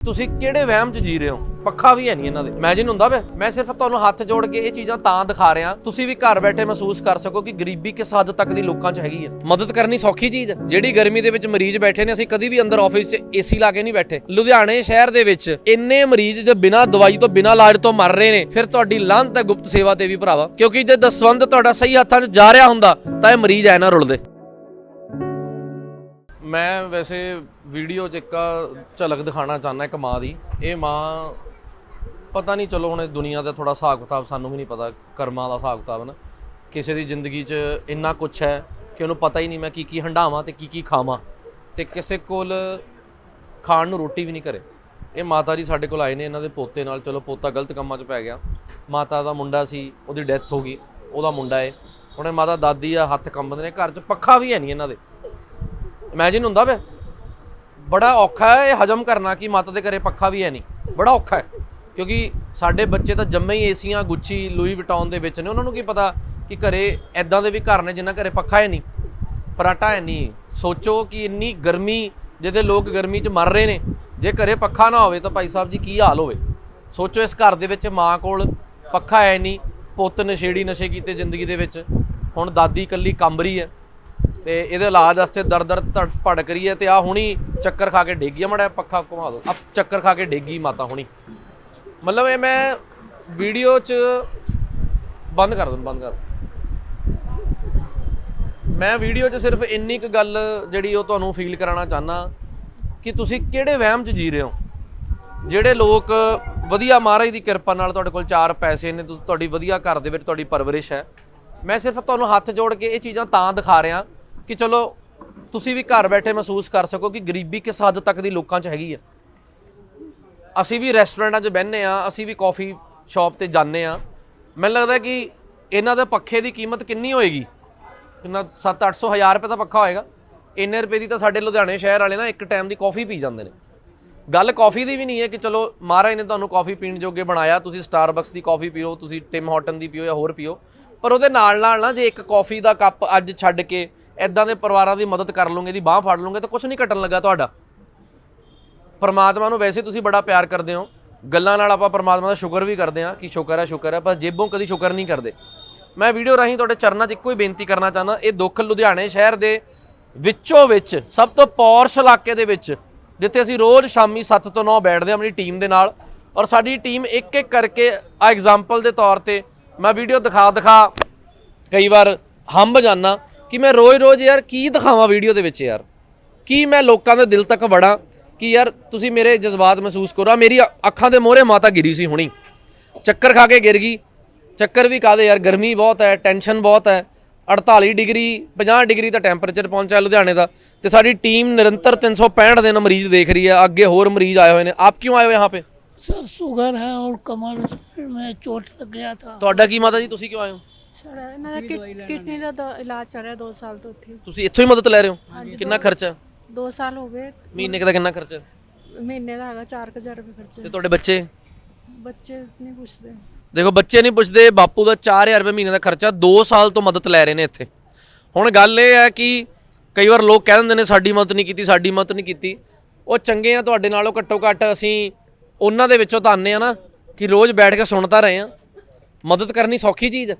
ਤੁਸੀਂ ਕਿਹੜੇ ਵਹਿਮ 'ਚ ਜੀ ਰਹੇ ਹੋ? ਪੱਖਾ ਵੀ ਹੈ ਨਹੀਂ ਇਹਨਾਂ ਦੇ। ਇਮੇਜਿਨ ਹੁੰਦਾ ਵੇ ਮੈਂ ਸਿਰਫ ਤੁਹਾਨੂੰ ਹੱਥ ਜੋੜ ਕੇ ਇਹ ਚੀਜ਼ਾਂ ਤਾਂ ਦਿਖਾ ਰਿਹਾ। ਤੁਸੀਂ ਵੀ ਘਰ ਬੈਠੇ ਮਹਿਸੂਸ ਕਰ ਸਕੋ ਕਿ ਗਰੀਬੀ ਕਿਸ ਹੱਦ ਤੱਕ ਦੀ ਲੋਕਾਂ 'ਚ ਹੈਗੀ ਹੈ ਮਦਦ ਕਰਨੀ ਸੌਖੀ ਚੀਜ਼ ਹੈ ਜਿਹੜੀ ਗਰਮੀ ਦੇ ਵਿੱਚ ਮਰੀਜ਼ ਬੈਠੇ ਨੇ, ਅਸੀਂ ਕਦੀ ਵੀ ਅੰਦਰ ਆਫਿਸ 'ਚ ਏਸੀ ਲਾ ਕੇ ਨਹੀਂ ਬੈਠੇ। ਲੁਧਿਆਣੇ ਸ਼ਹਿਰ ਦੇ ਵਿੱਚ ਇੰਨੇ ਮਰੀਜ਼ ਜੋ ਬਿਨਾਂ ਦਵਾਈ ਤੋਂ, ਬਿਨਾਂ ਇਲਾਜ ਤੋਂ ਮਰ ਰਹੇ ਨੇ। ਫਿਰ ਤੁਹਾਡੀ ਲਾਂਤ ਹੈ ਗੁਪਤ ਸੇਵਾ ਤੇ ਵੀ ਭਰਾਵਾ। ਕਿਉਂਕਿ ਜੇ ਦਸਵੰਦ ਤੁਹਾਡਾ ਸਹੀ ਹੱਥਾਂ 'ਚ ਜਾ ਰਿਹਾ ਹੁੰਦਾ, ਤਾਂ ਇਹ ਮਰੀਜ਼ ਐ ਨਾ ਰੁਲਦੇ। ਮੈਂ ਵੈਸੇ ਵੀਡੀਓ 'ਚ ਇੱਕ ਝਲਕ ਦਿਖਾਣਾ ਚਾਹੁੰਦਾ ਇੱਕ ਮਾਂ ਦੀ। ਇਹ ਮਾਂ ਪਤਾ ਨਹੀਂ, ਚਲੋ ਹੁਣ ਇਹ ਦੁਨੀਆ ਦਾ ਥੋੜਾ ਹਿਸਾਬ ਕਿਤਾਬ ਸਾਨੂੰ ਵੀ ਨਹੀਂ ਪਤਾ, ਕਰਮਾਂ ਦਾ ਹਿਸਾਬ ਕਿਤਾਬ ਨਾ। ਕਿਸੇ ਦੀ ਜ਼ਿੰਦਗੀ 'ਚ ਇੰਨਾ ਕੁਝ ਹੈ ਕਿ ਉਹਨੂੰ ਪਤਾ ਹੀ ਨਹੀਂ ਮੈਂ ਕੀ ਕੀ ਹੰਡਾਵਾਂ ਤੇ ਕੀ ਕੀ ਖਾਵਾਂ ਤੇ ਕਿਸੇ ਕੋਲ ਖਾਣ ਨੂੰ ਰੋਟੀ ਵੀ ਨਹੀਂ ਕਰੇ ਇਹ ਮਾਤਾ ਜੀ ਸਾਡੇ ਕੋਲ ਆਏ ਨੇ, ਇਹਨਾਂ ਦੇ ਪੋਤੇ ਨਾਲ। ਚਲੋ ਪੋਤਾ ਗਲਤ ਕੰਮਾਂ 'ਚ ਪੈ ਗਿਆ। ਮਾਤਾ ਦਾ ਮੁੰਡਾ ਸੀ, ਉਹਦੀ ਡੈਥ ਹੋ ਗਈ, ਉਹਦਾ ਮੁੰਡਾ ਏ। ਹੁਣ ਇਹ ਮਾਤਾ ਦਾਦੀ ਆ, ਹੱਥ ਕੰਬਦੇ ਨੇ, ਘਰ 'ਚ ਪੱਖਾ ਵੀ ਹੈ ਨਹੀਂ ਇਹਨਾਂ ਦੇ। ਇਮੇਜਿਨ ਹੁੰਦਾ ਵੇ। ਬੜਾ ਔਖਾ ਹੈ ਇਹ ਹਜਮ ਕਰਨਾ ਕਿ ਮਾਤਾ ਦੇ ਘਰੇ ਪੱਖਾ ਵੀ ਹੈ ਨਹੀਂ। ਬੜਾ ਔਖਾ ਹੈ। ਕਿਉਂਕਿ ਸਾਡੇ ਬੱਚੇ ਤਾਂ ਜੰਮੇ ਹੀ ਏਸੀਆਂ, ਗੁੱਚੀ ਲੂਈ ਵਿਟਾਉਨ ਦੇ ਵਿੱਚ ਨੇ। ਉਹਨਾਂ ਨੂੰ ਕੀ ਪਤਾ ਕਿ ਘਰੇ ਐਦਾਂ ਦੇ ਵੀ ਘਰ ਨੇ ਜਿਨ੍ਹਾਂ ਘਰੇ ਪੱਖਾ ਹੈ ਨਹੀਂ। ਫਰਾਟਾ ਹੈ ਨਹੀਂ। ਸੋਚੋ ਕਿ ਇੰਨੀ ਗਰਮੀ ਜਿਹਦੇ ਲੋਕ ਗਰਮੀ 'ਚ ਮਰ ਰਹੇ ਨੇ। ਜੇ ਘਰੇ ਪੱਖਾ ਨਾ ਹੋਵੇ ਤਾਂ ਭਾਈ ਸਾਹਿਬ ਜੀ ਕੀ ਹਾਲ ਹੋਵੇ? ਸੋਚੋ ਇਸ ਘਰ ਦੇ ਵਿੱਚ ਮਾਂ ਕੋਲ ਪੱਖਾ ਹੈ ਨਹੀਂ। ਪੁੱਤ ਨਸ਼ੇੜੀ ਨਸ਼ੇ ਕੀਤੇ ਜ਼ਿੰਦਗੀ ਦੇ ਵਿੱਚ। ਹੁਣ ਦਾਦੀ ਇਕੱਲੀ ਕੰਬ ਰਹੀ ਹੈ। ਤੇ ਇਹਦੇ ਇਲਾਜ ਵਾਸਤੇ ਦਰ ਦਰ ਧੜ ਭੜਕ ਰਹੀ ਹੈ ਤੇ ਆ ਹੁਣੀ ਚੱਕਰ ਖਾ ਕੇ ਡੇਗੀ ਮੜਾ ਪੱਖਾ ਘੁਮਾ ਦੋ ਆ ਚੱਕਰ ਖਾ ਕੇ ਡੇਗੀ ਮਾਤਾ ਹੁਣੀ। ਮਤਲਬ ਇਹ ਮੈਂ ਵੀਡੀਓ 'ਚ ਬੰਦ ਕਰ ਦੂੰ ਬੰਦ ਕਰ ਮੈਂ ਵੀਡੀਓ 'ਚ ਸਿਰਫ ਇੰਨੀ ਕੁ ਗੱਲ ਜਿਹੜੀ ਉਹ ਤੁਹਾਨੂੰ ਫੀਲ ਕਰਾਉਣਾ ਚਾਹਨਾ ਕਿ ਤੁਸੀਂ ਕਿਹੜੇ ਵਹਿਮ 'ਚ ਜੀ ਰਹੇ ਹੋ? ਜਿਹੜੇ ਲੋਕ ਵਧੀਆ ਮਹਾਰਾਜ ਦੀ ਕਿਰਪਾ ਨਾਲ ਤੁਹਾਡੇ ਕੋਲ ਚਾਰ ਪੈਸੇ ਨੇ ਤੁਹਾਡੀ ਵਧੀਆ ਘਰ ਦੇ ਵਿੱਚ ਤੁਹਾਡੀ ਪਰਵਰਿਸ਼ ਹੈ। ਮੈਂ ਸਿਰਫ ਤੁਹਾਨੂੰ ਹੱਥ ਜੋੜ ਕੇ ਇਹ ਚੀਜ਼ਾਂ ਤਾਂ ਦਿਖਾ ਰਿਹਾ ਕਿ ਚਲੋ ਤੁਸੀਂ ਵੀ ਘਰ ਬੈਠੇ ਮਹਿਸੂਸ ਕਰ ਸਕੋ ਕਿ ਗਰੀਬੀ ਕਿਸ ਹੱਦ ਤੱਕ ਦੀ ਲੋਕਾਂ 'ਚ ਹੈਗੀ ਆ। ਅਸੀਂ ਵੀ ਰੈਸਟੋਰੈਂਟਾਂ 'ਚ ਬਹਿੰਦੇ ਆ ਅਸੀਂ ਵੀ ਕਾਫੀ ਸ਼ਾਪ ਤੇ ਜਾਂਦੇ ਆ ਮੈਨੂੰ ਲੱਗਦਾ ਕਿ ਇਹਨਾਂ ਦੇ ਪੱਖੇ ਦੀ ਕੀਮਤ ਕਿੰਨੀ ਹੋਏਗੀ? ਕਿੰਨਾ 7-800 ਹਜ਼ਾਰ ਰੁਪਏ ਦਾ ਪੱਖਾ ਹੋਏਗਾ। ਇੰਨੇ ਰੁਪਏ ਦੀ ਤਾਂ ਸਾਡੇ ਲੁਧਿਆਣੇ ਸ਼ਹਿਰ ਵਾਲੇ ਨਾ ਇੱਕ ਟਾਈਮ ਦੀ ਕਾਫੀ ਪੀ ਜਾਂਦੇ ਨੇ। ਗੱਲ ਕਾਫੀ ਦੀ ਵੀ ਨਹੀਂ ਹੈ ਕਿ ਚਲੋ ਮਹਾਰਾਜ ਨੇ ਤੁਹਾਨੂੰ ਕਾਫੀ ਪੀਣ ਜੋਗੇ ਬਣਾਇਆ, ਤੁਸੀਂ ਸਟਾਰਬਕਸ ਦੀ ਕਾਫੀ ਪੀਓ, ਤੁਸੀਂ ਟਿਮ ਹਾਰਟਨ ਦੀ ਪੀਓ ਜਾਂ ਹੋਰ ਪੀਓ। ਪਰ ਉਹਦੇ ਨਾਲ ਨਾਲ ਨਾ ਜੇ ਇੱਕ ਕਾਫੀ ਦਾ ਕੱਪ ਅੱਜ ਛੱਡ ਕੇ ਐਦਾਂ ਦੇ ਪਰਿਵਾਰਾਂ ਦੀ ਮਦਦ ਕਰ ਲਓਗੇ ਦੀ ਬਾਹ ਫੜ ਲਓਗੇ ਤਾਂ ਕੁਝ ਨਹੀਂ ਘਟਣ ਲੱਗਾ ਤੁਹਾਡਾ। ਪਰਮਾਤਮਾ ਨੂੰ ਵੈਸੇ ਤੁਸੀਂ ਬੜਾ ਪਿਆਰ ਕਰਦੇ ਹੋ। ਗੱਲਾਂ ਨਾਲ ਆਪਾਂ ਪਰਮਾਤਮਾ ਦਾ ਸ਼ੁਕਰ ਵੀ ਕਰਦੇ ਹਾਂ ਕਿ ਸ਼ੁਕਰ ਹੈ ਸ਼ੁਕਰ ਹੈ, ਪਰ ਜੇਬੋਂ ਕਦੀ ਸ਼ੁਕਰ ਨਹੀਂ ਕਰਦੇ। ਮੈਂ ਵੀਡੀਓ ਰਾਹੀਂ ਤੁਹਾਡੇ ਚਰਨਾਂ 'ਚ ਇੱਕੋ ਹੀ ਬੇਨਤੀ ਕਰਨਾ ਚਾਹੁੰਦਾ, ਇਹ ਦੁੱਖ ਲੁਧਿਆਣੇ ਸ਼ਹਿਰ ਦੇ ਵਿੱਚੋਂ ਵਿੱਚ, ਸਭ ਤੋਂ ਪੌਰਸ਼ ਇਲਾਕੇ ਦੇ ਵਿੱਚ, ਜਿੱਥੇ ਅਸੀਂ ਰੋਜ਼ ਸ਼ਾਮੀ 7 ਤੋਂ 9 ਬੈਠਦੇ ਹਾਂ ਆਪਣੀ ਟੀਮ ਦੇ ਨਾਲ, ਔਰ ਸਾਡੀ ਟੀਮ ਇੱਕ ਇੱਕ ਕਰਕੇ ਆ ਐਗਜ਼ਾਮਪਲ ਦੇ ਤੌਰ ਤੇ ਮੈਂ ਵੀਡੀਓ ਦਿਖਾ ਦਿਖਾ ਕਈ ਵਾਰ ਹੰਬ ਜਾਣਾ ਕਿ ਮੈਂ ਰੋਜ਼-ਰੋਜ਼ ਯਾਰ ਕੀ ਦਿਖਾਵਾਂ ਵੀਡੀਓ ਦੇ ਵਿੱਚ ਯਾਰ ਕੀ ਮੈਂ ਲੋਕਾਂ ਦੇ ਦਿਲ ਤੱਕ ਵੜਾਂ ਕਿ ਯਾਰ ਤੁਸੀਂ ਮੇਰੇ ਜਜ਼ਬਾਤ ਮਹਿਸੂਸ ਕਰੋ ਆਹ ਮੇਰੀ ਅੱਖਾਂ ਦੇ ਮੋਹਰੇ ਮਾਤਾ ਗਿਰੀ ਸੀ ਹੁਣੀ ਚੱਕਰ ਖਾ ਕੇ ਗਿਰ ਗਈ ਚੱਕਰ ਵੀ ਕਾਦੇ ਯਾਰ ਗਰਮੀ ਬਹੁਤ ਹੈ ਟੈਨਸ਼ਨ ਬਹੁਤ ਹੈ 48 ਡਿਗਰੀ 50 ਡਿਗਰੀ ਦਾ ਟੈਂਪਰੇਚਰ ਪਹੁੰਚਿਆ ਲੁਧਿਆਣੇ ਦਾ ਤੇ ਸਾਡੀ ਟੀਮ ਨਿਰੰਤਰ 365 ਦਿਨ ਮਰੀਜ਼ ਦੇਖ ਰਹੀ ਹੈ ਅੱਗੇ ਹੋਰ ਮਰੀਜ਼ ਆਏ ਹੋਏ ਨੇ ਆਪ ਕਿਉਂ ਆਏ ਹੋ यहाँ पे सर शुगर है और कमर में चोट लग गया था ਤੁਹਾਡਾ ਕੀ ਮਾਤਾ ਜੀ ਤੁਸੀਂ ਕਿਉਂ ਆਏ ਹੋ ਸਾਡਾ ਇਹਨਾਂ ਦਾ ਕਿਡ- ਕਿਡਨੀ ਦਾ ਤਾਂ ਇਲਾਜ ਚੱਲ ਰਿਹਾ 2 ਸਾਲ ਤੋਂ ਉੱਥੇ। ਤੁਸੀਂ ਇੱਥੋਂ ਹੀ ਮਦਦ ਲੈ ਰਹੇ ਹੋ? ਕਿੰਨਾ ਖਰਚਾ? 2 ਸਾਲ ਹੋ ਗਏ। ਮਹੀਨੇ ਦਾ ਕਿੰਨਾ ਖਰਚਾ? ਮਹੀਨੇ ਦਾ ਹੈਗਾ 4000 ਰੁਪਏ ਤੇ ਖਰਚਾ ਤੁਹਾਡੇ ਬੱਚੇ? ਬੱਚੇ ਨਹੀਂ ਪੁੱਛਦੇ। ਦੇਖੋ ਬੱਚੇ ਨਹੀਂ ਪੁੱਛਦੇ ਬਾਪੂ ਦਾ 4000 ਰੁਪਏ ਮਹੀਨੇ ਦਾ ਖਰਚਾ 2 ਸਾਲ ਤੋਂ ਮਦਦ ਲੈ ਰਹੇ ਨੇ ਇੱਥੇ। ਹੁਣ ਗੱਲ ਇਹ ਹੈ ਕਿ ਕਈ ਵਾਰ ਲੋਕ ਕਹਿ ਦਿੰਦੇ ਨੇ ਸਾਡੀ ਮਦਦ ਨਹੀਂ ਕੀਤੀ ਸਾਡੀ ਮਦਦ ਨਹੀਂ ਕੀਤੀ। ਉਹ ਚੰਗੇ ਆ ਤੁਹਾਡੇ ਨਾਲੋਂ ਘੱਟੋ ਘੱਟ ਅਸੀਂ ਉਹਨਾਂ ਦੇ ਵਿੱਚੋਂ ਤਾਂ ਆਨੇ ਆ ਨਾ ਕਿ ਰੋਜ਼ ਬੈਠ ਕੇ ਸੁਣਤਾ ਰਹੇ ਆ। ਮਦਦ ਕਰਨੀ ਸੌਖੀ ਚੀਜ਼ ਹੈ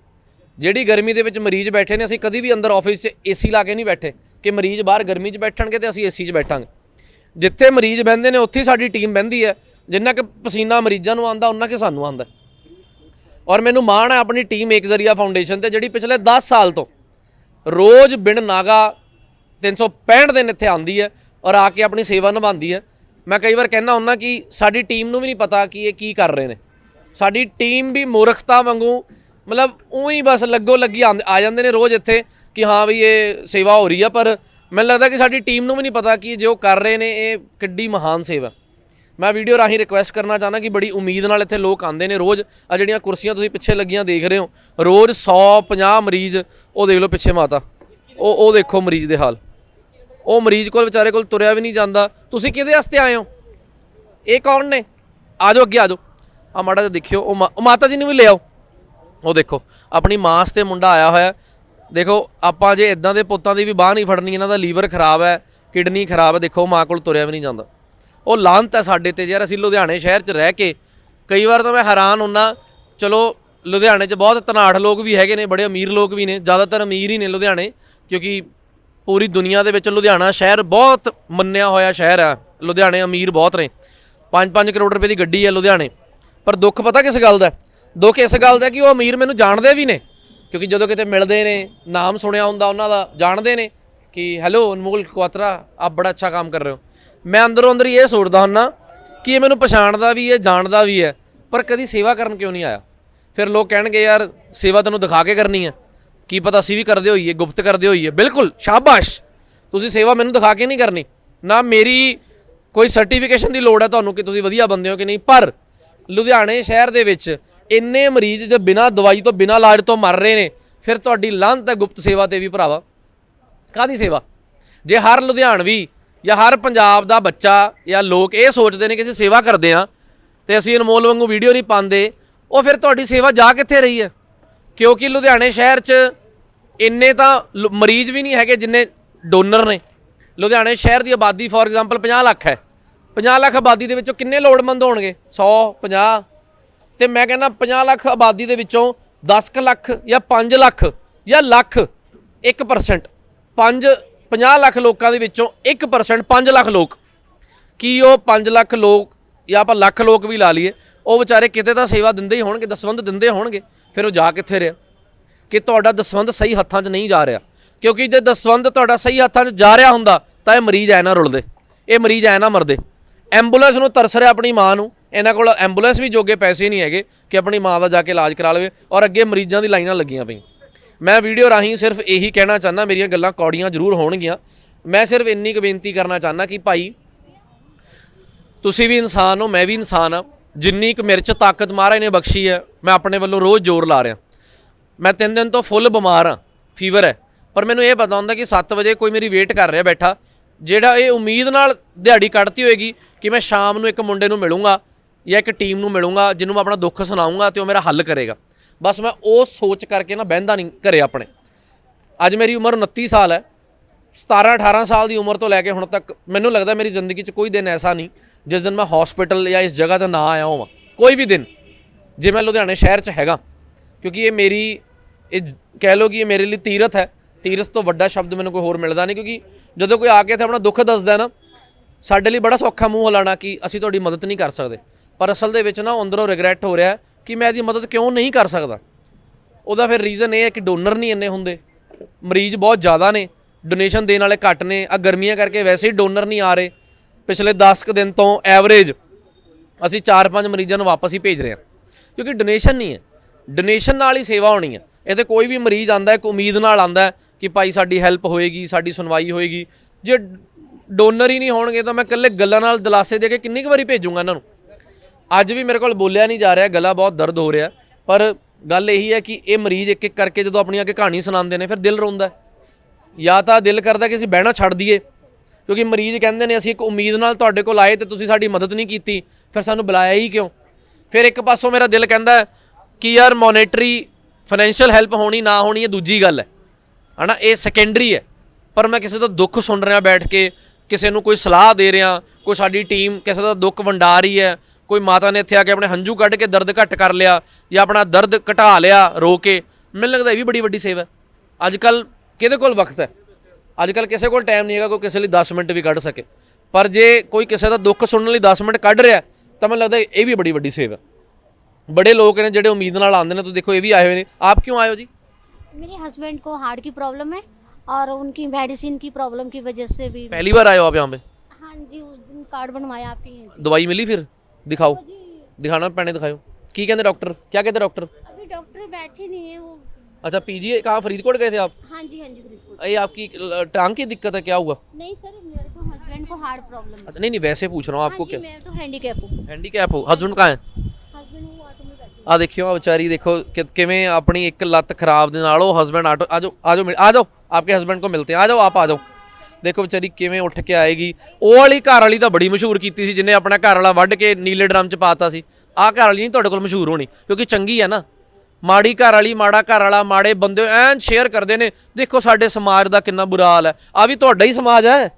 ਜਿਹੜੀ ਗਰਮੀ ਦੇ ਵਿੱਚ ਮਰੀਜ਼ ਬੈਠੇ ਨੇ, ਅਸੀਂ ਕਦੀ ਵੀ ਅੰਦਰ ਆਫਿਸ 'ਚ ਏਸੀ ਲਾ ਕੇ ਨਹੀਂ ਬੈਠੇ ਕਿ ਮਰੀਜ਼ ਬਾਹਰ ਗਰਮੀ 'ਚ ਬੈਠਣਗੇ ਤੇ ਅਸੀਂ ਏਸੀ 'ਚ ਬੈਠਾਂਗੇ। ਜਿੱਥੇ ਮਰੀਜ਼ ਬਹਿੰਦੇ ਨੇ, ਉੱਥੇ ਹੀ ਸਾਡੀ ਟੀਮ ਬਹਿੰਦੀ ਹੈ। ਜਿੰਨਾ ਕਿ ਪਸੀਨਾ ਮਰੀਜ਼ਾਂ ਨੂੰ ਆਂਦਾ ਉਹਨਾਂ ਕਿ ਸਾਨੂੰ ਆਂਦਾ ਔਰ ਮੈਨੂੰ ਮਾਣ ਹੈ, ਆਪਣੀ ਟੀਮ ਏਕ ਜ਼ਰੀਆ ਫਾਊਂਡੇਸ਼ਨ ਤੇ, ਜਿਹੜੀ ਪਿਛਲੇ 10 ਸਾਲ ਤੋਂ ਰੋਜ਼ ਬਿਨ ਨਾਗਾ 365 ਦਿਨ ਇੱਥੇ ਆਂਦੀ ਹੈ ਔਰ ਆ ਕੇ ਆਪਣੀ ਸੇਵਾ ਨਿਭਾਉਂਦੀ ਹੈ। ਮੈਂ ਕਈ ਵਾਰ ਕਹਿੰਦਾ ਹੁੰਦਾ ਕਿ ਸਾਡੀ ਟੀਮ ਨੂੰ ਵੀ ਨਹੀਂ ਪਤਾ ਕਿ ਇਹ ਕੀ ਕਰ ਰਹੇ ਨੇ। ਸਾਡੀ ਟੀਮ ਵੀ ਮੂਰਖਤਾ ਵਾਂਗੂ ਮਤਲਬ ਉਹੀ ਬਸ ਲੱਗੋ ਲੱਗੀ ਆਂਦ- ਆ ਜਾਂਦੇ ਨੇ ਰੋਜ਼ ਇੱਥੇ ਕਿ ਹਾਂ ਵੀ ਇਹ ਸੇਵਾ ਹੋ ਰਹੀ ਆ, ਪਰ ਮੈਨੂੰ ਲੱਗਦਾ ਕਿ ਸਾਡੀ ਟੀਮ ਨੂੰ ਵੀ ਨਹੀਂ ਪਤਾ ਕਿ ਜੋ ਕਰ ਰਹੇ ਨੇ ਇਹ ਕਿੱਡੀ ਮਹਾਨ ਸੇਵਾ ਮੈਂ ਵੀਡੀਓ ਰਾਹੀਂ ਰਿਕੁਐਸਟ ਕਰਨਾ ਚਾਹੁੰਦਾ ਕਿ ਬੜੀ ਉਮੀਦ ਨਾਲ ਇੱਥੇ ਲੋਕ ਆਉਂਦੇ ਨੇ ਰੋਜ਼। ਆ ਜਿਹੜੀਆਂ ਕੁਰਸੀਆਂ ਤੁਸੀਂ ਪਿੱਛੇ ਲੱਗੀਆਂ ਦੇਖ ਰਹੇ ਹੋ, ਰੋਜ਼ 100 50 ਮਰੀਜ਼ ਉਹ ਦੇਖ ਲਓ ਪਿੱਛੇ ਮਾਤਾ। ਉਹ ਉਹ ਦੇਖੋ ਮਰੀਜ਼ ਦੇ ਹਾਲ। ਉਹ ਮਰੀਜ਼ ਕੋਲ ਵਿਚਾਰੇ ਕੋਲ ਤੁਰਿਆ ਵੀ ਨਹੀਂ ਜਾਂਦਾ। ਤੁਸੀਂ ਕਿਹਦੇ ਵਾਸਤੇ ਆਏ ਹੋ? ਇਹ ਕੌਣ ਨੇ? ਆ ਜਾਓ ਅੱਗੇ ਆ ਜਾਓ। ਆ ਮਾੜਾ ਜਿਹਾ ਦੇਖਿਓ। ਉਹ ਮਾ- ਉਹ ਮਾਤਾ ਜੀ ਨੂੰ ਵੀ ਲਿਆਓ ਉਹ ਦੇਖੋ, ਆਪਣੀ ਮਾਂ ਤੇ ਮੁੰਡਾ ਆਇਆ ਹੋਇਆ ਦੇਖੋ, ਆਪਾਂ ਜੇ ਇਦਾਂ ਦੇ ਪੁੱਤਾਂ ਦੀ ਵੀ ਬਾਹ ਨਹੀਂ ਫੜਨੀ, ਇਹਨਾਂ ਦਾ ਲੀਵਰ ਖਰਾਬ ਹੈ, ਕਿਡਨੀ ਖਰਾਬ ਹੈ, ਦੇਖੋ, ਮਾਂ ਕੋਲ ਤੁਰਿਆ ਵੀ ਨਹੀਂ ਜਾਂਦਾ। ਉਹ ਲਾਂਤ ਹੈ ਸਾਡੇ ਤੇ, ਯਾਰ ਅਸੀਂ ਲੁਧਿਆਣੇ ਸ਼ਹਿਰ 'ਚ ਰਹਿ ਕੇ ਕਈ ਵਾਰ ਤਾਂ ਮੈਂ ਹੈਰਾਨ ਹੁੰਨਾ, ਚਲੋ, ਲੁਧਿਆਣੇ 'ਚ ਬਹੁਤ ਤਨਾੜ ਲੋਕ ਵੀ ਹੈਗੇ ਨੇ, ਬੜੇ ਅਮੀਰ ਲੋਕ ਵੀ ਨੇ, ਜ਼ਿਆਦਾਤਰ ਅਮੀਰ ਹੀ ਨੇ ਲੁਧਿਆਣੇ, ਕਿਉਂਕਿ ਪੂਰੀ ਦੁਨੀਆ ਦੇ ਵਿੱਚ ਲੁਧਿਆਣਾ ਸ਼ਹਿਰ ਬਹੁਤ ਮੰਨਿਆ ਹੋਇਆ ਸ਼ਹਿਰ ਹੈ। ਲੁਧਿਆਣੇ ਅਮੀਰ ਬਹੁਤ ਨੇ। 5-5 ਕਰੋੜ ਰੁਪਏ ਦੀ ਗੱਡੀ ਹੈ ਲੁਧਿਆਣੇ। ਪਰ ਦੁੱਖ ਪਤਾ ਕਿਸ ਗੱਲ ਦਾ ਦੁੱਖ ਇਸ ਗੱਲ ਦਾ ਕਿ ਉਹ ਅਮੀਰ ਮੈਨੂੰ ਜਾਣਦੇ ਵੀ ਨੇ, ਕਿਉਂਕਿ ਜਦੋਂ ਕਿਤੇ ਮਿਲਦੇ ਨੇ, ਨਾਮ ਸੁਣਿਆ ਹੁੰਦਾ ਉਹਨਾਂ ਦਾ, ਜਾਣਦੇ ਨੇ ਕਿ, ਹੈਲੋ, ਅਨਮੋਲ ਕੁਆਤਰਾ, ਆਪ ਬੜਾ ਅੱਛਾ ਕੰਮ ਕਰ ਰਹੇ ਹੋ। ਮੈਂ ਅੰਦਰੋਂ ਅੰਦਰ ਹੀ ਇਹ ਸੋਚਦਾ ਹੁੰਨਾ ਕਿ ਇਹ ਮੈਨੂੰ ਪਛਾਣਦਾ ਵੀ ਹੈ, ਜਾਣਦਾ ਵੀ ਹੈ, ਪਰ ਕਦੀ ਸੇਵਾ ਕਰਨ ਕਿਉਂ ਨਹੀਂ ਆਇਆ? ਫਿਰ ਲੋਕ ਕਹਿਣਗੇ, ਯਾਰ, ਸੇਵਾ ਤੈਨੂੰ ਦਿਖਾ ਕੇ ਕਰਨੀ ਹੈ। ਕੀ ਪਤਾ ਅਸੀਂ ਵੀ ਕਰਦੇ ਹੋਈਏ, ਗੁਪਤ ਕਰਦੇ ਹੋਈਏ। ਬਿਲਕੁਲ, ਸ਼ਾਬਾਸ਼! ਤੁਸੀਂ ਸੇਵਾ ਮੈਨੂੰ ਦਿਖਾ ਕੇ ਨਹੀਂ ਕਰਨੀ। ਨਾ ਮੇਰੀ ਕੋਈ ਸਰਟੀਫਿਕੇਸ਼ਨ ਦੀ ਲੋੜ ਹੈ ਤੁਹਾਨੂੰ ਕਿ ਤੁਸੀਂ ਵਧੀਆ ਬੰਦੇ ਹੋ ਕਿ ਨਹੀਂ, ਪਰ ਲੁਧਿਆਣੇ ਸ਼ਹਿਰ ਦੇ ਵਿੱਚ ਇੰਨੇ ਮਰੀਜ਼ ਜੋ ਬਿਨਾਂ ਦਵਾਈ ਤੋਂ, ਬਿਨਾਂ ਇਲਾਜ ਤੋਂ ਮਰ ਰਹੇ ਨੇ, ਫਿਰ ਤੁਹਾਡੀ ਲਾਂਤ ਹੈ ਗੁਪਤ ਸੇਵਾ ਤੇ ਵੀ ਭਰਾਵਾ। ਕਾਦੀ ਸੇਵਾ? ਜੇ ਹਰ ਲੁਧਿਆਣਵੀ ਜਾਂ ਹਰ ਪੰਜਾਬ ਦਾ ਬੱਚਾ ਜਾਂ ਲੋਕ ਇਹ ਸੋਚਦੇ ਨੇ ਕਿ ਅਸੀਂ ਸੇਵਾ ਕਰਦੇ ਆ ਤੇ ਅਸੀਂ ਅਨਮੋਲ ਵਾਂਗੂ ਵੀਡੀਓ ਨਹੀਂ ਪਾਉਂਦੇ, ਉਹ ਫਿਰ ਤੁਹਾਡੀ ਸੇਵਾ ਜਾ ਕਿੱਥੇ ਰਹੀ ਹੈ? ਕਿਉਂਕਿ ਲੁਧਿਆਣੇ ਸ਼ਹਿਰ 'ਚ ਇੰਨੇ ਤਾਂ ਲ- ਮਰੀਜ਼ ਵੀ ਨਹੀਂ ਹੈਗੇ ਜਿੰਨੇ ਡੋਨਰ ਨੇ। ਲੁਧਿਆਣੇ ਸ਼ਹਿਰ ਦੀ ਆਬਾਦੀ, ਫੋਰ ਐਗਜ਼ਾਮਪਲ 50 ਲੱਖ ਹੈ। 50 ਲੱਖ ਆਬਾਦੀ ਦੇ ਵਿੱਚੋਂ ਕਿੰਨੇ ਲੋੜਮੰਦ ਹੋਣਗੇ? 100 50 ਤੇ ਮੈਂ ਕਹਿੰਦਾ 50 ਲੱਖ ਆਬਾਦੀ ਦੇ ਵਿੱਚੋਂ 10 ਕੁ ਲੱਖ ਜਾਂ 5 ਲੱਖ ਜਾਂ ਲੱਖ 1% 5 50 ਲੱਖ ਲੋਕਾਂ ਦੇ ਵਿੱਚੋਂ 1% 5 ਲੱਖ ਲੋਕ। ਕੀ ਉਹ 5 ਲੱਖ ਲੋਕ ਜਾਂ ਆਪਾਂ ਲੱਖ ਲੋਕ ਵੀ ਲਾ ਲਈਏ, ਉਹ ਵਿਚਾਰੇ ਕਿਤੇ ਤਾਂ ਸੇਵਾ ਦਿੰਦੇ ਹੀ ਹੋਣਗੇ ਦਸਵੰਦ ਦਿੰਦੇ ਹੋਣਗੇ, ਫਿਰ ਉਹ ਜਾ ਕਿੱਥੇ ਰਿਹਾ? ਕਿ ਤੁਹਾਡਾ ਦਸਵੰਦ ਸਹੀ ਹੱਥਾਂ 'ਚ ਨਹੀਂ ਜਾ ਰਿਹਾ। ਕਿਉਂਕਿ ਜੇ ਦਸਵੰਦ ਤੁਹਾਡਾ ਸਹੀ ਹੱਥਾਂ 'ਚ ਜਾ ਰਿਹਾ ਹੁੰਦਾ, ਤਾਂ ਇਹ ਮਰੀਜ਼ ਐ ਨਾ ਰੁਲਦੇ, ਇਹ ਮਰੀਜ਼ ਐ ਨਾ ਮਰਦੇ। ਐਂਬੂਲੈਂਸ ਨੂੰ ਤਰਸ ਰਿਹਾ ਆਪਣੀ ਮਾਂ ਨੂੰ ਇਹਨਾਂ ਕੋਲ ਐਂਬੂਲੈਂਸ ਵੀ ਜੋਗੇ ਪੈਸੇ ਨਹੀਂ ਹੈਗੇ ਕਿ ਆਪਣੀ ਮਾਂ ਦਾ ਜਾ ਕੇ ਇਲਾਜ ਕਰਾ ਲਵੇ ਔਰ ਅੱਗੇ ਮਰੀਜ਼ਾਂ ਦੀ ਲਾਈਨਾਂ ਲੱਗੀਆਂ ਪਈਆਂ। ਮੈਂ ਵੀਡੀਓ ਰਾਹੀਂ ਸਿਰਫ ਇਹੀ ਕਹਿਣਾ ਚਾਹੁੰਦਾ, ਮੇਰੀਆਂ ਗੱਲਾਂ ਕੌੜੀਆਂ ਜ਼ਰੂਰ ਹੋਣਗੀਆਂ। ਮੈਂ ਸਿਰਫ ਇੰਨੀ ਕੁ ਬੇਨਤੀ ਕਰਨਾ ਚਾਹੁੰਦਾ ਕਿ ਭਾਈ, ਤੁਸੀਂ ਵੀ ਇਨਸਾਨ ਹੋ, ਮੈਂ ਵੀ ਇਨਸਾਨ ਆ ਜਿੰਨੀ ਕੁ ਮੇਰੇ 'ਚ ਤਾਕਤ ਮਹਾਰਾਜ ਨੇ ਬਖਸ਼ੀ ਹੈ, ਮੈਂ ਆਪਣੇ ਵੱਲੋਂ ਰੋਜ਼ ਜ਼ੋਰ ਲਾ ਰਿਹਾ। ਮੈਂ ਤਿੰਨ ਦਿਨ ਤੋਂ ਫੁੱਲ ਬਿਮਾਰ ਆ ਫੀਵਰ ਹੈ। ਪਰ ਮੈਨੂੰ ਇਹ ਪਤਾ ਹੁੰਦਾ ਕਿ 7 ਵਜੇ ਕੋਈ ਮੇਰੀ ਵੇਟ ਕਰ ਰਿਹਾ ਬੈਠਾ, ਜਿਹੜਾ ਇਹ ਉਮੀਦ ਨਾਲ ਦਿਹਾੜੀ ਕੱਢਤੀ ਹੋਏਗੀ ਕਿ ਮੈਂ ਸ਼ਾਮ ਨੂੰ ਇੱਕ ਮੁੰਡੇ ਨੂੰ ਮਿਲੂੰਗਾ ਜਾਂ ਇੱਕ ਟੀਮ ਨੂੰ ਮਿਲੂੰਗਾ, ਜਿਹਨੂੰ ਮੈਂ ਆਪਣਾ ਦੁੱਖ ਸੁਣਾਉਂਗਾ ਤੇ ਉਹ ਮੇਰਾ ਹੱਲ ਕਰੇਗਾ। ਬਸ ਮੈਂ ਉਹ ਸੋਚ ਕਰਕੇ ਨਾ ਬਹਿੰਦਾ ਨਹੀਂ ਘਰੇ ਆਪਣੇ। ਅੱਜ ਮੇਰੀ ਉਮਰ 29 ਸਾਲ ਹੈ। 17 18 ਸਾਲ ਦੀ ਉਮਰ ਤੋਂ ਲੈ ਕੇ ਹੁਣ ਤੱਕ ਮੈਨੂੰ ਲੱਗਦਾ ਮੇਰੀ ਜ਼ਿੰਦਗੀ 'ਚ ਕੋਈ ਦਿਨ ਐਸਾ ਨਹੀਂ, ਜਿਸ ਦਿਨ ਮੈਂ ਹਸਪੀਟਲ ਜਾਂ ਇਸ ਜਗ੍ਹਾ ਤੇ ਨਾ ਆਇਆ ਹੋਵਾਂ। ਕੋਈ ਵੀ ਦਿਨ, ਜੇ ਮੈਂ ਲੁਧਿਆਣੇ ਸ਼ਹਿਰ 'ਚ ਹੈਗਾ। ਕਿਉਂਕਿ ਇਹ ਮੇਰੀ, ਇਹ ਕਹਿ ਲਓ ਕਿ ਇਹ ਮੇਰੇ ਲਈ ਤੀਰਥ ਹੈ। ਤੀਰਥ ਤੋਂ ਵੱਡਾ ਸ਼ਬਦ ਮੈਨੂੰ ਕੋਈ ਹੋਰ ਮਿਲਦਾ ਨਹੀਂ, ਕਿਉਂਕਿ ਜਦੋਂ ਕੋਈ ਆ ਕੇ ਇੱਥੇ ਆਪਣਾ ਦੁੱਖ ਦੱਸਦਾ ਨਾ, ਸਾਡੇ ਲਈ ਬੜਾ ਸੌਖਾ ਮੂੰਹ ਹਲਾਣਾ ਕਿ ਅਸੀਂ ਤੁਹਾਡੀ ਮਦਦ ਨਹੀਂ ਕਰ ਸਕਦੇ। ਪਰ ਅਸਲ ਦੇ ਵਿੱਚ ਨਾ ਅੰਦਰੋਂ ਰਿਗਰੈਟ ਹੋ ਰਿਹਾ ਕਿ ਮੈਂ ਇਹਦੀ ਮਦਦ ਕਿਉਂ ਨਹੀਂ ਕਰ ਸਕਦਾ। ਉਹਦਾ ਫਿਰ ਰੀਜ਼ਨ ਇਹ ਹੈ ਕਿ ਡੋਨਰ ਨਹੀਂ ਇੰਨੇ ਹੁੰਦੇ। ਮਰੀਜ਼ ਬਹੁਤ ਜ਼ਿਆਦਾ ਨੇ ਡੋਨੇਸ਼ਨ ਦੇਣ ਵਾਲੇ ਘੱਟ ਨੇ ਆ ਗਰਮੀਆਂ ਕਰਕੇ ਵੈਸੇ ਹੀ ਡੋਨਰ ਨਹੀਂ ਆ ਰਹੇ। ਪਿਛਲੇ 10 ਕੁ ਦਿਨ ਤੋਂ ਐਵਰੇਜ ਅਸੀਂ 4-5 ਮਰੀਜ਼ਾਂ ਨੂੰ ਵਾਪਸ ਹੀ ਭੇਜ ਰਹੇ ਹਾਂ। ਕਿਉਂਕਿ ਡੋਨੇਸ਼ਨ ਨਹੀਂ ਹੈ। ਡੋਨੇਸ਼ਨ ਨਾਲ ਹੀ ਸੇਵਾ ਹੋਣੀ ਹੈ। ਇਹ ਤੇ ਕੋਈ ਵੀ ਮਰੀਜ਼ ਆਂਦਾ ਇੱਕ ਉਮੀਦ ਨਾਲ ਆਂਦਾ ਹੈ ਕਿ ਭਾਈ ਸਾਡੀ ਹੈਲਪ ਹੋਏਗੀ, ਸਾਡੀ ਸੁਣਵਾਈ ਹੋਏਗੀ। ਜੇ ਡੋਨਰ ਹੀ ਨਹੀਂ ਹੋਣਗੇ ਤਾਂ ਮੈਂ ਇਕੱਲੇ ਗੱਲਾਂ ਨਾਲ ਦਿਲਾਸੇ ਦੇ ਕੇ ਕਿੰਨੀ ਕੁ ਵਾਰੀ ਭੇਜੂੰਗਾ ਇਹਨਾਂ ਨੂੰ? ਅੱਜ ਵੀ ਮੇਰੇ ਕੋਲ ਬੋਲਿਆ ਨਹੀਂ ਜਾ ਰਿਹਾ, ਗਲਾ ਬਹੁਤ ਦਰਦ ਹੋ ਰਿਹਾ। ਪਰ ਗੱਲ ਇਹੀ ਹੈ ਕਿ ਇਹ ਮਰੀਜ਼ ਇੱਕ ਇੱਕ ਕਰਕੇ ਜਦੋਂ ਆਪਣੀ ਅੱਗੇ ਕਹਾਣੀ ਸੁਣਾਉਂਦੇ ਨੇ, ਫਿਰ ਦਿਲ ਰੋਂਦਾ ਜਾਂ ਤਾਂ ਦਿਲ ਕਰਦਾ ਕਿ ਅਸੀਂ ਬਹਿਣਾ ਛੱਡ ਦਈਏ, ਕਿਉਂਕਿ ਮਰੀਜ਼ ਕਹਿੰਦੇ ਨੇ, ਅਸੀਂ ਇੱਕ ਉਮੀਦ ਨਾਲ ਤੁਹਾਡੇ ਕੋਲ ਆਏ ਤੇ ਤੁਸੀਂ ਸਾਡੀ ਮਦਦ ਨਹੀਂ ਕੀਤੀ, ਫਿਰ ਸਾਨੂੰ ਬੁਲਾਇਆ ਹੀ ਕਿਉਂ? ਫਿਰ ਇੱਕ ਪਾਸੋਂ ਮੇਰਾ ਦਿਲ ਕਹਿੰਦਾ ਕਿ ਯਾਰ ਮੋਨੇਟਰੀ ਫਾਈਨੈਂਸ਼ੀਅਲ ਹੈਲਪ ਹੋਣੀ ਨਾ ਹੋਣੀ ਇਹ ਦੂਜੀ ਗੱਲ ਹੈ। ਹਨਾ, ਇਹ ਸੈਕੰਡਰੀ ਹੈ। ਪਰ ਮੈਂ ਕਿਸੇ ਦਾ ਦੁੱਖ ਸੁਣ ਰਿਹਾ ਬੈਠ ਕੇ, ਕਿਸੇ ਨੂੰ ਕੋਈ ਸਲਾਹ ਦੇ ਰਿਹਾ, ਕੋਈ ਸਾਡੀ ਟੀਮ ਕਿਸੇ ਦਾ ਦੁੱਖ ਵੰਡਾ ਰਹੀ ਹੈ ਕੋਈ ਮਾਤਾ ਨੇ ਇੱਥੇ ਆ ਕੇ ਆਪਣੇ ਹੰਝੂ ਕੱਢ ਕੇ ਦਰਦ ਘੱਟ ਕਰ ਲਿਆ ਜਾਂ ਆਪਣਾ ਦਰਦ ਘਟਾ ਲਿਆ ਰੋ ਕੇ ਮੈਨੂੰ ਲੱਗਦਾ ਇਹ ਵੀ ਬੜੀ ਵੱਡੀ ਸੇਵਾ ਹੈ ਅੱਜ ਕੱਲ ਕਿਹਦੇ ਕੋਲ ਵਕਤ ਹੈ ਅੱਜ ਕੱਲ ਕਿਸੇ ਕੋਲ ਟਾਈਮ ਨਹੀਂ ਹੈਗਾ ਕੋਈ ਕਿਸੇ ਲਈ 10 ਮਿੰਟ ਵੀ ਕੱਢ ਸਕੇ ਪਰ ਜੇ ਕੋਈ ਕਿਸੇ ਦਾ ਦੁੱਖ ਸੁਣਨ ਲਈ 10 ਮਿੰਟ ਕੱਢ ਰਿਹਾ ਤਾਂ ਮੈਨੂੰ ਲੱਗਦਾ ਇਹ ਵੀ ਬੜੀ ਵੱਡੀ ਸੇਵਾ ਹੈ। ਬੜੇ ਲੋਕ ਨੇ ਜਿਹੜੇ ਉਮੀਦ ਨਾਲ ਆਉਂਦੇ ਨੇ ਤੁਸੀਂ ਦੇਖੋ ਇਹ ਵੀ ਆਏ ਹੋਏ ਨੇ ਆਪ ਕਿਉਂ ਆਏ ਹੋ ਜੀ मेरे हस्बैंड को हार्ट की प्रॉब्लम है और उनकी मेडिसिन की प्रॉब्लम की वजह से भी पहली बार आए हो आप यहाँ पे हाँ जी उस दिन कार्ड बनवाया आपके यहाँ से ਦਵਾਈ ਮਿਲੀ ਫਿਰ ਦਿਖਾਓ ਦਿਖਾਣਾ ਪੈਣੇ ਦਿਖਾਓ ਕੀ ਕਹਿੰਦੇ ਡਾਕਟਰ ਕੀ ਕਹਿੰਦੇ ਡਾਕਟਰ अभी डॉक्टर बैठे नहीं है वो अच्छा पीजी कहाँ फरीदकोट गए थे आप हाँ जी हाँ जी फरीदकोट ये आपकी ल- टांग की दिक्कत है क्या हुआ नहीं सर मेरे को हस्बैंड को हार्ट प्रॉब्लम है अच्छा नहीं नहीं वैसे पूछ रहा हूँ आपको हाँ क्या जी मैं तो हैंडीकैप हूँ हैंडीकैप हो हस्बैंड कहाँ है हस्बैंड वो ऑटो में बैठे ਆ ਦੇਖਿਓ ਆ ਵਿਚਾਰੀ ਦੇਖੋ ਕਿ ਕਿਵੇਂ ਆਪਣੀ ਇੱਕ ਲੱਤ ਖਰਾਬ ਦੇ ਨਾਲ ਉਹ ਹਸਬੈਂਡ ਆਟੋ ਆਜੋ ਆਜੋ ਮਿਲ- ਆ ਜਾਓ ਆਪਕੇ ਹਸਬੈਂਡ ਕੋ ਮਿਲਤੇ ਆ ਜਾਓ ਆਪ ਆ ਜਾਓ ਦੇਖੋ ਵਿਚਾਰੀ ਕਿਵੇਂ ਉੱਠ ਕੇ ਆਏਗੀ। ਉਹ ਵਾਲੀ ਘਰ ਵਾਲੀ ਤਾਂ ਬੜੀ ਮਸ਼ਹੂਰ ਕੀਤੀ ਸੀ ਜਿਨੇ ਆਪਣਾ ਘਰ ਵਾਲਾ ਵੱਢ ਕੇ ਨੀਲੇ ਡਰਮ ਚ ਪਾਤਾ ਸੀ। ਆਹ ਘਰ ਵਾਲੀ ਨਹੀਂ ਤੁਹਾਡੇ ਕੋਲ ਮਸ਼ਹੂਰ ਹੋਣੀ, ਕਿਉਂਕਿ ਚੰਗੀ ਹੈ ਨਾ। ਮਾੜੀ ਘਰ ਵਾਲੀ, ਮਾੜਾ ਘਰ ਵਾਲਾ, ਮਾੜੇ ਬੰਦੇ ਐਨ ਸ਼ੇਅਰ ਕਰਦੇ ਨੇ, ਦੇਖੋ ਸਾਡੇ ਸਮਾਜ ਦਾ ਕਿੰਨਾ ਬੁਰਾ ਹਾਲ ਹੈ। ਆ ਵੀ ਤੁਹਾਡਾ ਹੀ ਸਮਾਜ ਹੈ।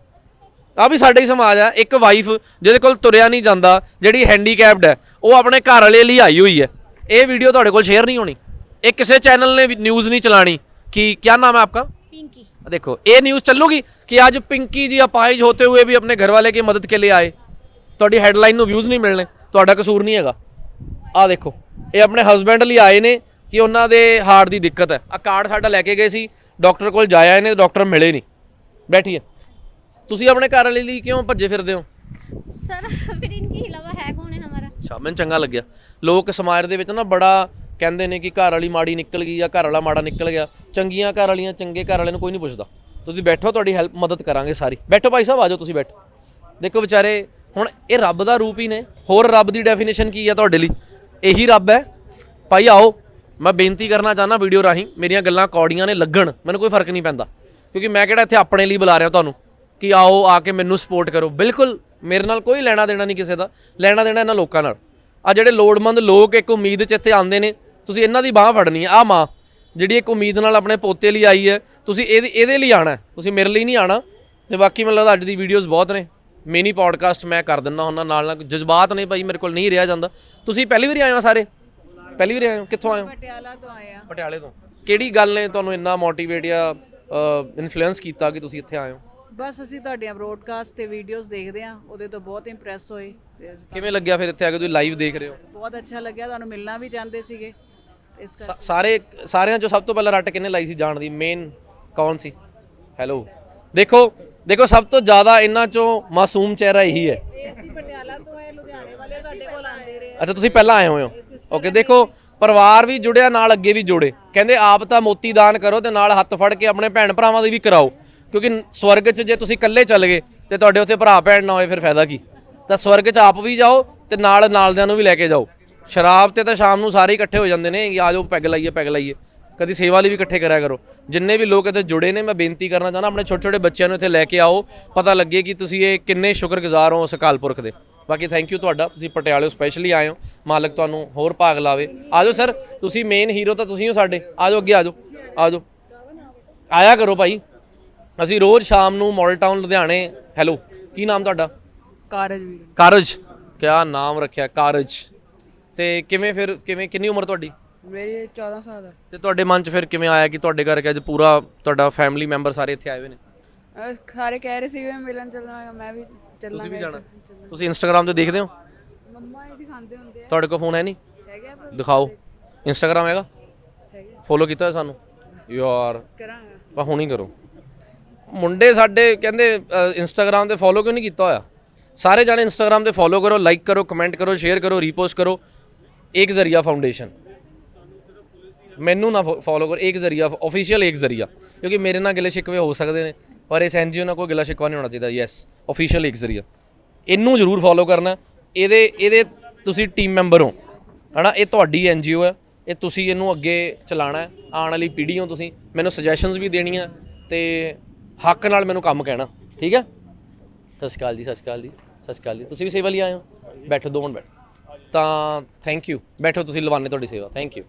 ਆ ਵੀ ਸਾਡੇ ਹੀ ਸਮਾਜ ਆ ਇੱਕ ਵਾਈਫ ਜਿਹਦੇ ਕੋਲ ਤੁਰਿਆ ਨਹੀਂ ਜਾਂਦਾ, ਜਿਹੜੀ ਹੈਂਡੀਕੈਪਡ ਹੈ, ਉਹ ਆਪਣੇ ਘਰ ਵਾਲੇ ਲਈ ਆਈ ਹੋਈ ਹੈ। ਇਹ ਵੀਡੀਓ ਤੁਹਾਡੇ ਕੋਲ ਸ਼ੇਅਰ ਨਹੀਂ ਹੋਣੀ। ਇਹ ਕਿਸੇ ਚੈਨਲ ਨੇ ਨਿਊਜ਼ ਨਹੀਂ ਚਲਾਣੀ। ਕਿ ਕੀ ਨਾਮ ਹੈ ਆਪਕਾ? पिंकी देखो ये न्यूज़ ਚੱਲੂਗੀ ਕਿ ਅੱਜ ਪਿੰਕੀ ਜੀ ਅਪਾਇਜ ਹੋਤੇ ਹੋਏ ਵੀ ਆਪਣੇ ਘਰ ਵਾਲੇ ਕੀ ਮਦਦ ਕੇ ਲਈ ਆਏ ਤੁਹਾਡੀ ਹੈਡਲਾਈਨ ਨੂੰ ਵਿਊਜ਼ ਨਹੀਂ ਮਿਲਣੇ ਤੁਹਾਡਾ ਕਸੂਰ ਨਹੀਂ ਹੈਗਾ ਆ ਦੇਖੋ ਇਹ ਆਪਣੇ ਹਸਬੈਂਡ ਲਈ ਆਏ ਨੇ ਕਿ ਉਹਨਾਂ ਦੇ ਹਾਰਟ ਦੀ ਦਿੱਕਤ ਹੈ ਆ ਕਾਰਡ ਸਾਡਾ ਲੈ ਕੇ ਗਏ ਸੀ ਡਾਕਟਰ ਕੋਲ ਜਾਇਆ ਇਹਨੇ ਡਾਕਟਰ ਮਿਲੇ ਨਹੀਂ ਬੈਠੀਏ ਤੁਸੀਂ ਆਪਣੇ ਘਰ ਵਾਲੇ ਲਈ ਕਿਉਂ ਭੱਜੇ ਫਿਰਦੇ ਹੋ सर फिर इनके अलावा है कौन है हमारा ਅੱਛਾ ਮੈਨੂੰ ਚੰਗਾ ਲੱਗਿਆ ਲੋਕ ਸਮਾਜ ਦੇ ਵਿੱਚ ਨਾ ਬੜਾ ਕਹਿੰਦੇ ਨੇ ਕਿ ਘਰ ਵਾਲੀ ਮਾੜੀ ਨਿਕਲ ਗਈ ਜਾਂ ਘਰ ਵਾਲਾ ਮਾੜਾ ਨਿਕਲ ਗਿਆ, ਚੰਗੀਆਂ ਘਰ ਵਾਲੀਆਂ ਚੰਗੇ ਘਰ ਵਾਲੇ ਨੂੰ ਕੋਈ ਨਹੀਂ ਪੁੱਛਦਾ। ਤੁਸੀਂ ਬੈਠੋ, ਤੁਹਾਡੀ ਹੈਲਪ ਮਦਦ ਕਰਾਂਗੇ ਸਾਰੀ। ਬੈਠੋ ਭਾਈ ਸਾਹਿਬ ਆਜੋ ਤੁਸੀਂ ਬੈਠੋ। ਦੇਖੋ ਵਿਚਾਰੇ, ਹੁਣ ਇਹ ਰੱਬ ਦਾ ਰੂਪ ਹੀ ਨੇ। ਹੋਰ ਰੱਬ ਦੀ ਡੈਫੀਨੇਸ਼ਨ ਕੀ ਹੈ ਤੁਹਾਡੇ ਲਈ? ਇਹੀ ਰੱਬ ਹੈ। ਭਾਈ ਆਓ, ਮੈਂ ਬੇਨਤੀ ਕਰਨਾ ਚਾਹੁੰਦਾ ਵੀਡੀਓ ਰਾਹੀਂ, ਮੇਰੀਆਂ ਗੱਲਾਂ ਕੌੜੀਆਂ ਨੇ ਲੱਗਣ, ਮੈਨੂੰ ਕੋਈ ਫ਼ਰਕ ਨਹੀਂ ਪੈਂਦਾ। ਕਿਉਂਕਿ ਮੈਂ ਕਿਹੜਾ ਇੱਥੇ ਆਪਣੇ ਲਈ ਬੁਲਾ ਰਿਹਾ ਤੁਹਾਨੂੰ? ਕਿ ਆਓ, ਆ ਕੇ ਮੈਨੂੰ ਸਪੋਰਟ ਕਰੋ। ਬਿਲਕੁਲ, ਮੇਰੇ ਨਾਲ ਕੋਈ ਲੈਣਾ ਦੇਣਾ ਨਹੀਂ ਕਿਸੇ ਦਾ। ਲੈਣਾ ਦੇਣਾ ਇਹਨਾਂ ਲੋਕਾਂ ਨਾਲ। ਆ ਜਿਹੜੇ ਲੋੜਵੰਦ ਲੋਕ ਇੱਕ ਉਮੀਦ 'ਚ ਇੱਥੇ ਆਉਂਦੇ ਨੇ ਤੁਸੀਂ ਇਹਨਾਂ ਦੀ ਬਾਹ ਫੜਨੀ ਹੈ ਆ ਮਾਂ ਜਿਹੜੀ ਇੱਕ ਉਮੀਦ ਨਾਲ ਆਪਣੇ ਪੋਤੇ ਲਈ ਆਈ ਹੈ ਤੁਸੀਂ ਇਹਦੇ ਇਹਦੇ ਲਈ ਆਣਾ ਤੁਸੀਂ ਮੇਰੇ ਲਈ ਨਹੀਂ ਆਣਾ ਤੇ ਬਾਕੀ ਮੈਨੂੰ ਲੱਗਦਾ ਅੱਜ ਦੀ ਵੀਡੀਓਜ਼ ਬਹੁਤ ਨੇ। ਮਿਨੀ ਪੋਡਕਾਸਟ ਮੈਂ ਕਰ ਦਿੰਦਾ ਹੁੰਦਾ ਨਾਲ ਨਾਲ ਜਜ਼ਬਾਤ ਨੇ ਭਾਈ ਮੇਰੇ ਕੋਲ ਨਹੀਂ ਰਿਹਾ ਜਾਂਦਾ। ਤੁਸੀਂ ਪਹਿਲੀ ਵਾਰੀ ਆਏ ਹੋ ਸਾਰੇ? ਪਹਿਲੀ ਵਾਰੀ ਆਏ ਹੋ? ਕਿੱਥੋਂ ਆਏ ਹੋ? ਪਟਿਆਲਾ ਤੋਂ ਆਏ ਆ। ਪਟਿਆਲੇ ਤੋਂ। ਕਿਹੜੀ ਗੱਲ ਨੇ ਤੁਹਾਨੂੰ ਇੰਨਾ ਮੋਟੀਵੇਟ ਜਾਂ ਇਨਫਲੂਐਂਸ ਕੀਤਾ ਕਿ ਤੁਸੀਂ ਇੱਥੇ ਆਏ ਹੋ? ਬਸ ਅਸੀਂ ਤੁਹਾਡੀਆਂ ਬ੍ਰੋਡਕਾਸਟ ਤੇ ਵੀਡੀਓਜ਼ ਦੇਖਦੇ ਆ ਉਹਦੇ ਤੋਂ ਬਹੁਤ ਇੰਪ੍ਰੈਸ ਹੋਏ। ਤੇ ਅਸੀਂ ਕਿਵੇਂ ਲੱਗਿਆ ਫਿਰ ਇੱਥੇ ਆ ਕੇ ਤੁਸੀਂ ਲਾਈਵ ਦੇਖ ਰਹੇ ਹੋ? ਬਹੁਤ ਅੱਛਾ ਲੱਗਿਆ ਤੁਹਾਨੂੰ ਮਿਲਣਾ ਵੀ ਚਾਹੁੰਦੇ ਸੀਗੇ। ਇਸ ਸਾ- ਸਾਰੇ ਸਾਰਿਆਂ ਚੋਂ ਸਭ ਤੋਂ ਪਹਿਲਾਂ ਰੱਟ ਕਿੰਨੇ ਲਾਈ ਸੀ ਜਾਣ ਦੀ? ਮੇਨ ਕੌਣ ਸੀ? ਹੈਲੋ ਦੇਖੋ ਦੇਖੋ ਸਭ ਤੋਂ ਜ਼ਿਆਦਾ ਇਹਨਾਂ ਚੋਂ ਮਾਸੂਮ ਚਿਹਰਾ ਇਹੀ ਹੈ। ਕਰਕੇ ਅਸੀਂ ਪਟਿਆਲਾ ਤੋਂ ਆਏ ਲੁਧਿਆਣੇ ਵਾਲੇ ਤੁਹਾਡੇ ਕੋਲ ਆਂਦੇ ਰਹੇ। ਅੱਛਾ ਤੁਸੀਂ ਪਹਿਲਾਂ ਆਏ ਹੋਏ ਹੋ। ਓਕੇ ਦੇਖੋ ਪਰਿਵਾਰ ਵੀ ਜੁੜਿਆ ਨਾਲ ਅੱਗੇ ਵੀ ਜੁੜੇ। ਕਹਿੰਦੇ ਆਪ ਤਾਂ ਮੋਤੀ ਦਾਨ ਕਰੋ ਤੇ ਨਾਲ ਹੱਥ ਫੜ ਕੇ ਆਪਣੇ ਭੈਣ ਭਰਾਵਾਂ ਦੀ ਵੀ ਕਰਾਓ। ਕਿਉਂਕਿ ਸਵਰਗ 'ਚ ਜੇ ਤੁਸੀਂ ਇਕੱਲੇ ਚੱਲ ਗਏ ਤੇ ਤੁਹਾਡੇ ਉੱਥੇ ਭਰਾ ਭੈਣ ਨਾ ਹੋਏ, ਫਿਰ ਫਾਇਦਾ ਕੀ? ਤਾਂ ਸਵਰਗ 'ਚ ਆਪ ਵੀ ਜਾਓ ਤੇ ਨਾਲ ਨਾਲਦਿਆਂ ਨੂੰ ਵੀ ਲੈ ਕੇ ਜਾਓ। ਸ਼ਰਾਬ ਤੇ ਤਾਂ ਸ਼ਾਮ ਨੂੰ ਸਾਰੇ ਇਕੱਠੇ ਹੋ ਜਾਂਦੇ ਨੇ ਆ ਜਾਓ, ਪੈਗ ਲਾਈਏ ਪੈਗ ਲਾਈਏ। ਕਦੀ ਸੇਵਾ ਲਈ ਵੀ ਇਕੱਠੇ ਕਰਿਆ ਕਰੋ। ਜਿੰਨੇ ਵੀ ਲੋਕ ਇੱਥੇ ਜੁੜੇ ਨੇ, ਮੈਂ ਬੇਨਤੀ ਕਰਨਾ ਚਾਹੁੰਦਾ, ਆਪਣੇ ਛੋਟੇ ਛੋਟੇ ਬੱਚਿਆਂ ਨੂੰ ਇੱਥੇ ਲੈ ਕੇ ਆਓ। ਪਤਾ ਲੱਗੇ ਕਿ ਤੁਸੀਂ ਇਹ ਕਿੰਨੇ ਸ਼ੁਕਰਗੁਜ਼ਾਰ ਹੋ ਉਸ ਅਕਾਲ ਪੁਰਖ ਦੇ। ਬਾਕੀ ਥੈਂਕ ਯੂ ਤੁਹਾਡਾ। ਤੁਸੀਂ ਪਟਿਆਲੇ ਸਪੈਸ਼ਲੀ ਆਏ ਹੋ। ਮਾਲਕ ਤੁਹਾਨੂੰ ਹੋਰ ਭਾਗ ਲਾਵੇ। ਆਜੋ ਸਰ ਤੁਸੀਂ ਮੇਨ ਹੀਰੋ ਤਾਂ ਤੁਸੀਂ ਹੋ ਸਾਡੇ। ਆਜੋ, ਅੱਗੇ ਆਜੋ। ਆਜੋ। ਆਇਆ ਕਰੋ ਭਾਈ। ਅਸੀਂ ਰੋਜ਼ ਸ਼ਾਮ ਨੂੰ ਮਾਡਲ ਟਾਊਨ ਲੁਧਿਆਣੇ ਹੈਲੋ ਕੀ ਨਾਮ ਤੁਹਾਡਾ? ਕਾਰਜ ਵੀਰ। ਕਾਰਜ ਕਿਆ ਨਾਮ ਰੱਖਿਆ ਕਾਰਜ। ਤੇ ਕਿਵੇਂ ਫਿਰ ਕਿਵੇਂ ਕਿੰਨੀ ਉਮਰ ਤੁਹਾਡੀ? ਮੇਰੀ 14 ਸਾਲ ਹੈ ਤੇ ਤੁਹਾਡੇ ਮਨ 'ਚ ਫਿਰ ਕਿਵੇਂ ਆਇਆ ਕਿ ਤੁਹਾਡੇ ਘਰ ਕਿ ਅੱਜ ਪੂਰਾ ਤੁਹਾਡਾ ਫੈਮਿਲੀ ਮੈਂਬਰ ਸਾਰੇ ਇੱਥੇ ਆਏ ਹੋਏ ਨੇ? ਸਾਰੇ ਕਹਿ ਰਹੇ ਸੀਗੇ ਮਿਲਣ ਚੱਲਣਾ ਮੈਂ ਵੀ ਤੁਸੀਂ ਵੀ ਜਾਣਾ? ਤੁਸੀਂ ਇੰਸਟਾਗ੍ਰam ਤੇ ਦੇਖਦੇ ਹੋ? ਮੰਮਾ ਇਹ ਦਿਖਾਉਂਦੇ ਹੁੰਦੇ ਤੁਹਾਡੇ ਕੋਲ ਫੋਨ ਹੈ ਨਹੀਂ? ਹੈਗੇ ਆ ਪਰ ਦਿਖਾਓ। ਇੰਸਟਾਗ੍ਰam ਹੈਗਾ? ਫੋਲੋ ਕੀਤਾ ਹੋਇਆ ਸਾਨੂੰ? ਯਾਰ ਕਰਾਂਗਾ। ਪਰ ਹੁਣ ਹੀ ਕਰੋ। ਮੁੰਡੇ ਸਾਡੇ ਕਹਿੰਦੇ ਇੰਸਟਾਗ੍ਰam ਤੇ ਫੋਲੋ ਕਿਉਂ ਨਹੀਂ ਕੀਤਾ ਹੋਇਆ? ਸਾਰੇ ਜਾਣੇ ਇੰਸਟਾਗ੍ਰam ਤੇ ਫੋਲੋ ਕਰੋ ਲਾਈਕ ਕਰੋ ਕਮੈਂਟ ਕਰੋ ਸ਼ੇਅਰ ਕਰੋ ਰੀਪੋਸਟ ਕਰੋ। ਇੱਕ ਜ਼ਰੀਆ ਫਾਊਂਡੇਸ਼ਨ ਮੈਨੂੰ ਨਾ ਫੋਲੋ ਕਰੋ, ਇੱਕ ਜ਼ਰੀਆ ਆਫੀਸ਼ੀਅਲ ਇੱਕ ਜ਼ਰੀਆ। ਕਿਉਂਕਿ ਮੇਰੇ ਨਾਲ ਗਿਲੇ ਸ਼ਿਕਵੇ ਹੋ ਸਕਦੇ ਨੇ, ਪਰ ਇਸ ਐਨਜੀਓ ਨਾਲ ਕੋਈ ਗਿਲਾ ਸ਼ਿਕਵਾ ਨਹੀਂ ਹੋਣਾ ਚਾਹੀਦਾ। ਯੈਸ ਆਫੀਸ਼ੀਅਲ ਇੱਕ ਜ਼ਰੀਆ। ਇਹਨੂੰ ਜ਼ਰੂਰ ਫੋਲੋ ਕਰਨਾ। ਇਹਦੇ ਇਹਦੇ ਤੁਸੀਂ ਟੀਮ ਮੈਂਬਰ ਹੋ। ਹਨਾ, ਇਹ ਤੁਹਾਡੀ ਐਨਜੀਓ ਹੈ। ਇਹ ਤੁਸੀਂ ਇਹਨੂੰ ਅੱਗੇ ਚਲਾਣਾ ਆਉਣ ਵਾਲੀ ਪੀੜ੍ਹੀ ਹੋ ਤੁਸੀਂ। ਮੈਨੂੰ ਸੁਜੈਸ਼ਨਸ ਵੀ ਦੇਣੀਆਂ ਤੇ ਹੱਕ ਨਾਲ ਮੈਨੂੰ ਕੰਮ ਕਹਿਣਾ। ਠੀਕ ਹੈ? ਸਤਿ ਸ਼੍ਰੀ ਅਕਾਲ ਜੀ, ਸਤਿ ਸ਼੍ਰੀ ਅਕਾਲ ਜੀ, ਸਤਿ ਸ਼੍ਰੀ ਅਕਾਲ ਜੀ। ਤੁਸੀਂ ਵੀ ਸੇਵਾ ਲਈ ਆਏ ਹੋ? ਬੈਠੋ, ਦੋ ਮਿੰਟ ਬੈਠੋ। ਤਾਂ ਥੈਂਕ ਯੂ ਬੈਠੋ, ਤੁਸੀਂ ਲਵਾਨੇ ਤੁਹਾਡੀ ਸੇਵਾ। Thank you